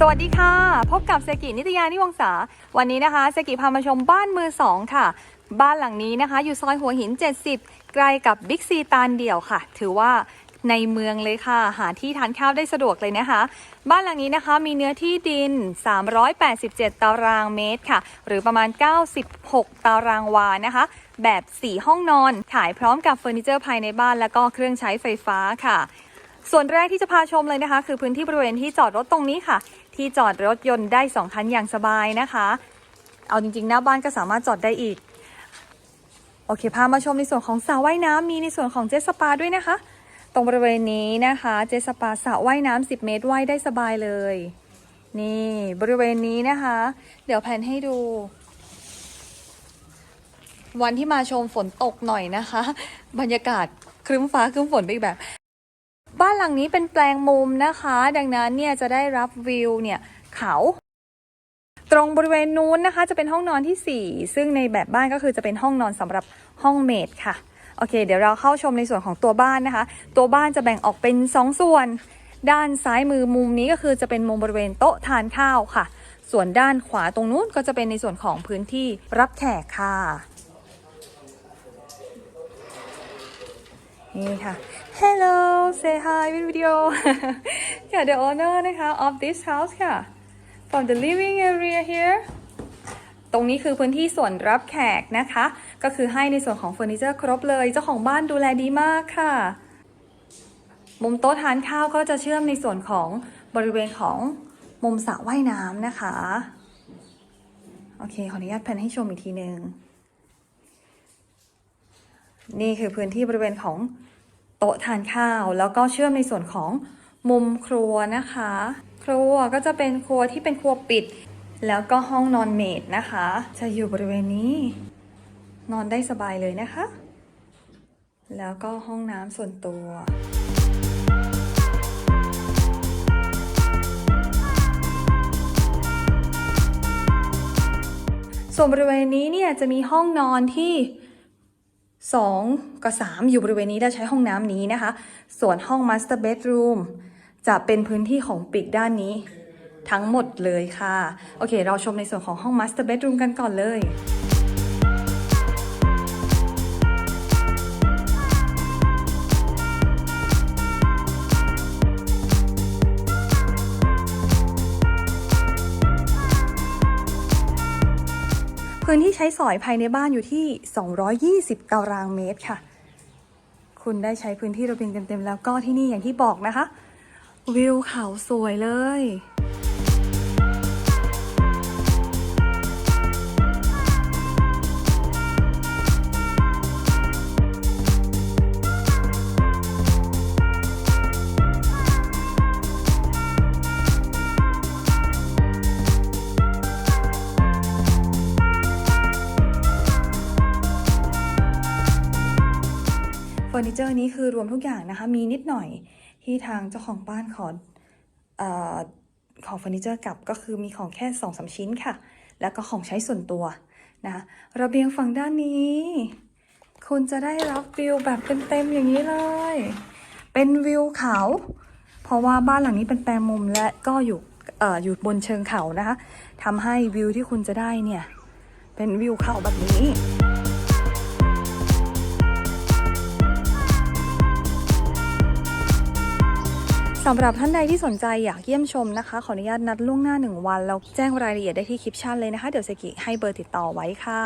สวัสดีค่ะ พบกับเซกินิตยานิวงศาวันนี้นะคะเซกิพามาชมบ้านมือสองค่ะ บ้านหลังนี้นะคะ อยู่ซอยหัวหิน 70 ใกล้กับบิ๊กซีตาลเดี่ยวค่ะ ถือว่าในเมืองเลยค่ะ หาที่ทานข้าวได้สะดวกเลยนะคะ บ้านหลังนี้นะคะมีเนื้อที่ดิน 387 ตารางเมตรค่ะ หรือประมาณ 96 ตารางวานะคะ แบบ 4 ห้องนอน ขายพร้อมกับเฟอร์นิเจอร์ภายในบ้านแล้วก็เครื่องใช้ไฟฟ้าค่ะ ส่วนแรกที่จะพาชมเลยนะคะ คือพื้นที่บริเวณที่จอดรถตรงนี้ค่ะ ที่จอดรถยนต์ได้ 2 คันอย่างสบายนะคะ เอาจริงๆ หน้าบ้านก็สามารถจอดได้อีก โอเค พามาชมในส่วนของสระว่ายน้ำมีในส่วนของเจสปาด้วยนะคะ ตรงบริเวณนี้นะคะ เจสปาสระว่ายน้ำ10 เมตรว่ายได้สบายเลย นี่บริเวณนี้นะคะ เดี๋ยวแผนให้ดูวันที่มาชมฝนตกหน่อยนะคะ บรรยากาศครึ้มฟ้าครึ้มฝนไปอีกแบบ บ้านหลังนี้เป็นแปลงมุมนะคะ ดังนั้นเนี่ยจะได้รับวิวเนี่ยเขา ตรงบริเวณนู้นนะคะ จะเป็นห้องนอนทีสี่ 4 ซึ่งในแบบบ้านก็คือจะเป็นห้องนอนสำหรับห้องเมดค่ะโอเค เดี๋ยวเราเข้าชมในส่วนของตัวบ้านนะคะ ตัวบ้านจะแบ่งออกเป็น 2 ส่วน ด้านซ้ายมือมุมนี้ก็คือจะเป็นมุมบริเวณโต๊ะทานข้าวค่ะ ส่วนด้านขวาตรงนู้นก็จะเป็นในส่วนของพื้นที่รับแขกค่ะ นี่ค่ะ Hello say hi with video ค่ะ the owner นะคะ of this house ค่ะ from the living area here ตรงนี้คือพื้นที่ส่วนรับแขกนะคะ ก็คือให้ในส่วนของเฟอร์นิเจอร์ครบเลย เจ้าของบ้านดูแลดีมากค่ะ มุมโต๊ะทานข้าวก็จะเชื่อมในส่วนของบริเวณของมุมสระว่ายน้ำนะคะ โอเค ขออนุญาตแพนให้ชมอีกทีหนึ่ง นี่คือพื้นที่บริเวณของโต๊ะทานข้าว แล้วก็เชื่อมในส่วนของมุมครัวนะคะ ครัวก็จะเป็นครัวที่เป็นครัวปิด แล้วก็ห้องนอนเมดนะคะ จะอยู่บริเวณนี้ นอนได้สบายเลยนะคะ แล้วก็ห้องน้ำส่วนตัวส่วนบริเวณนี้เนี่ยจะมีห้องนอนที่ 2 กับ 3 อยู่บริเวณนี้ได้ใช้ห้องน้ำนี้นะคะ ส่วนห้อง Master Bedroom จะเป็นพื้นที่ของปีกด้านนี้ ทั้งหมดเลยค่ะ โอเค เราชมในส่วนของห้อง Master Bedroom กันก่อนเลย พื้นที่ใช้สอยภายในบ้านอยู่ที่ 220 ตารางเมตรค่ะ คุณได้ใช้พื้นที่ระเบียงเต็มๆแล้วก็ที่นี่อย่างที่บอกนะคะ วิวเขาสวยเลย อร์นิเจอร์นี้คือรวมทุกอย่างนะคะ มีนิดหน่อยที่ทางเจ้าของบ้านขอเอ่อขอเฟอร์นิเจอร์กลับก็คือมีของแค่สองสามชิ้นค่ะ แล้วก็ของใช้ส่วนตัวนะคะระเบียงฝั่งด้านนี้ คุณจะได้รับวิวแบบเต็มๆอย่างนี้เลย เป็นวิวเขา เพราะว่าบ้านหลังนี้เป็นแปลงมุมและก็อยู่เอ่ออยู่บนเชิงเขานะคะทำให้วิวที่คุณจะได้เนี่ย เป็นวิวเขาแบบนี้ สำหรับท่านใดที่สนใจอยากเยี่ยมชมนะคะ ขออนุญาตนัดล่วงหน้า 1 วัน แล้วแจ้งรายละเอียดได้ที่คลิปชั่นเลยนะคะ เดี๋ยวเซกิให้เบอร์ติดต่อไว้ค่ะ